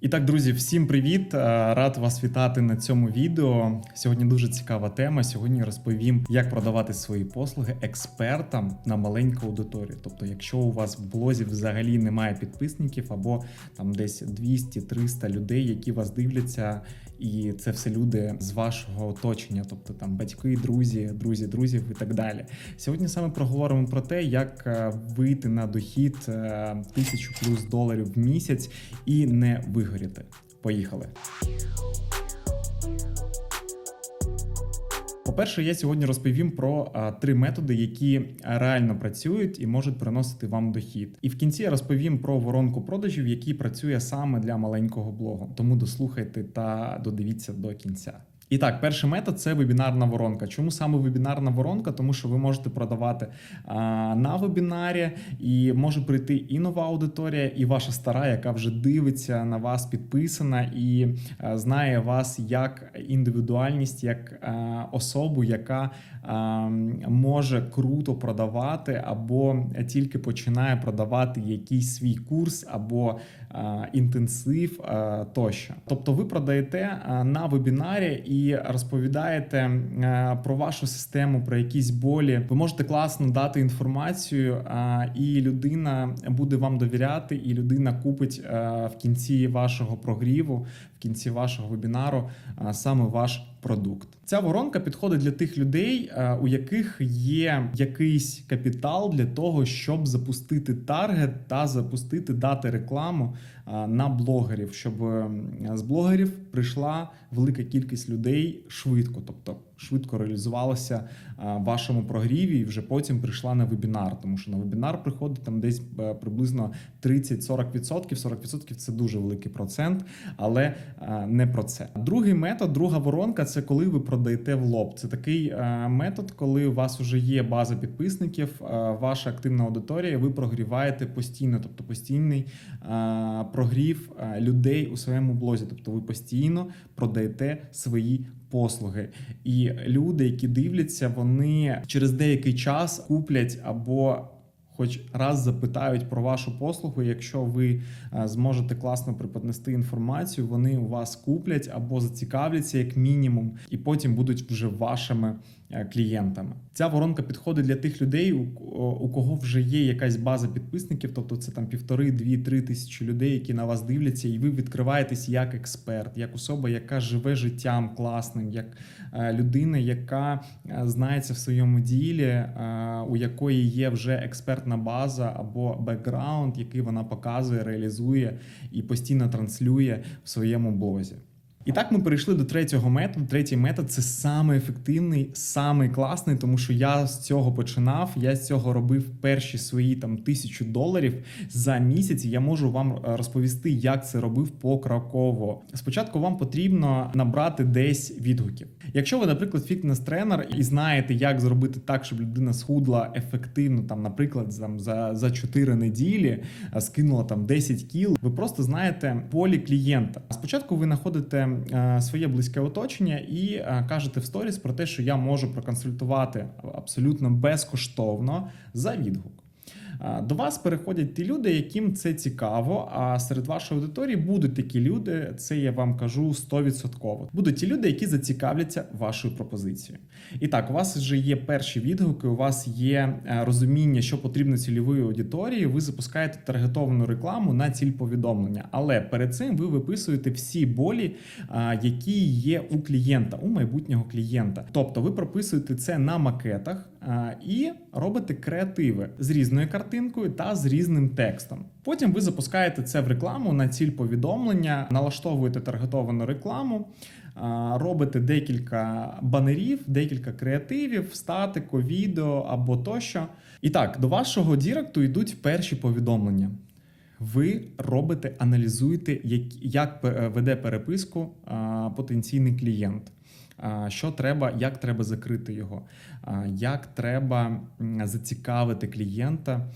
І так, друзі, всім привіт! Е, Рад вас вітати на цьому відео. Сьогодні дуже цікава тема. Сьогодні розповім, як продавати свої послуги експертам на маленьку аудиторію. Тобто, якщо у вас в блозі взагалі немає підписників, або там десь 200-300 людей, які вас дивляться, і це все люди з вашого оточення, тобто там батьки, друзі, друзі, друзів і так далі. Сьогодні саме проговоримо про те, як е, вийти на дохід е, тисячу плюс доларів в місяць і не вигоріти. Поїхали. По-перше, я сьогодні розповім про а, три методи, які реально працюють і можуть приносити вам дохід. І в кінці я розповім про воронку продажів, який працює саме для маленького блогу. Тому дослухайте та додивіться до кінця. І так, перший метод це вебінарна воронка. Чому саме вебінарна воронка? Тому що ви можете продавати а, на вебінарі, і може прийти і нова аудиторія, і ваша стара, яка вже дивиться на вас, підписана і а, знає вас як індивідуальність, як а, особу, яка а, може круто продавати, або тільки починає продавати якийсь свій курс або а, інтенсив а, тощо. Тобто, ви продаєте а, на вебінарі і розповідаєте е, про вашу систему, про якісь болі. Ви можете класно дати інформацію, і людина буде вам довіряти, і людина купить е, в кінці вашого прогріву, кінці вашого вебінару саме ваш продукт. Ця воронка підходить для тих людей, у яких є якийсь капітал для того, щоб запустити таргет та запустити дати рекламу на блогерів, щоб з блогерів прийшла велика кількість людей швидко, тобто швидко реалізувалася е, в вашому прогріві, і вже потім прийшла на вебінар. Тому що на вебінар приходить там десь е, приблизно 30-40%. 40% – це дуже великий процент, але е, не про це. Другий метод, друга воронка це коли ви продаєте в лоб. Це такий метод, коли у вас вже є база підписників, ваша активна аудиторія, ви прогріваєте постійно, тобто постійний прогрів людей у своєму блозі. Тобто ви постійно продаєте свої послуги. І люди, які дивляться, вони через деякий час куплять або. Хоч раз запитають про вашу послугу, якщо ви е, зможете класно преподнести інформацію, вони у вас куплять або зацікавляться як мінімум, і потім будуть вже вашими е, клієнтами. Ця воронка підходить для тих людей, у, кого вже є якась база підписників, тобто це там півтори, дві, три тисячі людей, які на вас дивляться, і ви відкриваєтесь як експерт, як особа, яка живе життям класним, як е, людина, яка знається в своєму ділі, у якої є вже експертна база або бекграунд, який вона показує, реалізує і постійно транслює в своєму блозі. І так ми перейшли до третього методу. Третій метод це саме ефективний, самий класний, тому що я з цього починав. Я з цього робив перші свої там тисячу доларів за місяць. Я можу вам е, розповісти, як це робив покроково. Спочатку вам потрібно набрати десь відгуків. Якщо ви, наприклад, фітнес-тренер і знаєте, як зробити так, щоб людина схудла ефективно, там, наприклад, там, за, за 4 неділі скинула там 10 кіл, ви просто знаєте полі клієнта. Спочатку ви знаходите е, своє близьке оточення і е, кажете в сторіс про те, що я можу проконсультувати абсолютно безкоштовно за відгук. До вас переходять ті люди, яким це цікаво. А серед вашої аудиторії будуть такі люди, це я вам кажу 100%. Будуть ті люди, які зацікавляться вашою пропозицією. І так, у вас вже є перші відгуки, у вас є е, розуміння, що потрібно цільової аудиторії. Ви запускаєте таргетовану рекламу на ціль повідомлення. Але перед цим ви виписуєте всі болі, е, які є у клієнта, у майбутнього клієнта. Тобто ви прописуєте це на макетах і робите креативи з різною картинкою та з різним текстом. Потім ви запускаєте це в рекламу на ціль повідомлення, налаштовуєте таргетовану рекламу, робите декілька банерів, декілька креативів, статику, відео або тощо. І так, до вашого діректу йдуть перші повідомлення. Ви робите, аналізуєте, як, як веде переписку потенційний клієнт. Що треба, як треба закрити його, як треба зацікавити клієнта,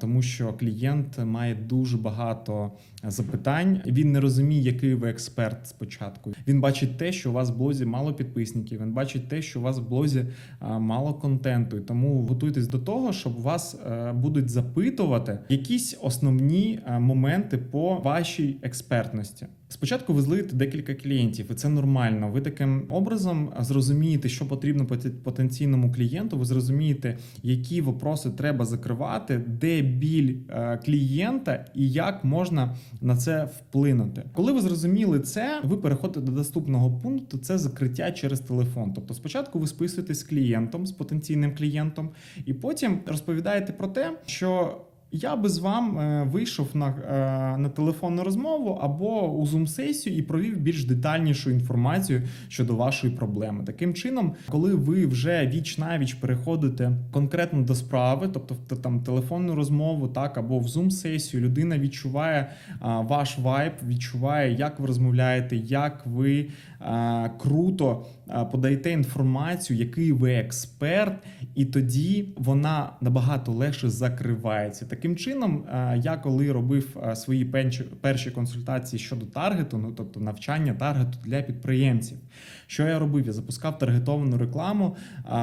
тому що клієнт має дуже багато запитань. Він не розуміє, який ви експерт спочатку. Він бачить те, що у вас в блозі мало підписників. Він бачить те, що у вас в блозі мало контенту. І тому готуйтесь до того, щоб вас е, будуть запитувати якісь основні е, моменти по вашій експертності. Спочатку ви злиєте декілька клієнтів, і це нормально. Ви таким образом зрозумієте, що потрібно потенційному клієнту. Ви зрозумієте, які вопроси треба закривати, де біль е, клієнта і як можна на це вплинути. Коли ви зрозуміли це, ви переходите до наступного пункту: це закриття через телефон. Тобто, спочатку ви списуєтесь з клієнтом, з потенційним клієнтом, і потім розповідаєте про те, що. Я би з вам е, вийшов на, е, на телефонну розмову або у зум-сесію і провів більш детальнішу інформацію щодо вашої проблеми. Таким чином, коли ви вже віч навіч переходите конкретно до справи, тобто там телефонну розмову, так або в зум-сесію, людина відчуває а, ваш вайб, відчуває, як ви розмовляєте, як ви а, круто подаєте інформацію, який ви експерт, і тоді вона набагато легше закривається. Таким чином, я коли робив свої перші консультації щодо таргету, ну тобто навчання таргету для підприємців, що я робив? Я запускав таргетовану рекламу.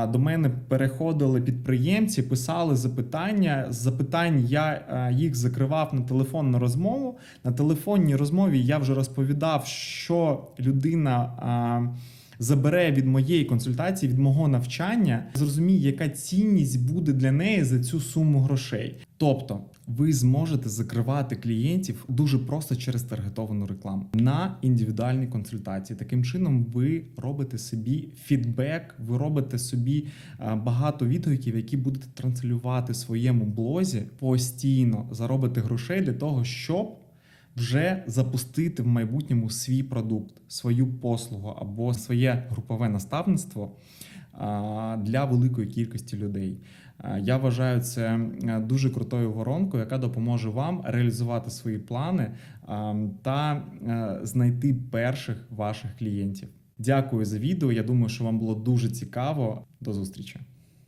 До мене переходили підприємці, писали запитання. З запитань я їх закривав на телефонну розмову. На телефонній розмові я вже розповідав, що людина. Забере від моєї консультації, від мого навчання, зрозуміє, яка цінність буде для неї за цю суму грошей. Тобто, ви зможете закривати клієнтів дуже просто через таргетовану рекламу на індивідуальні консультації. Таким чином, ви робите собі фідбек, ви робите собі багато відгуків, які будете транслювати своєму блозі постійно, заробити грошей для того, щоб вже запустити в майбутньому свій продукт, свою послугу або своє групове наставництво для великої кількості людей. Я вважаю це е, дуже крутою воронкою, яка допоможе вам реалізувати свої плани та е, знайти перших ваших клієнтів. Дякую за відео. Я думаю, що вам було дуже цікаво. До зустрічі.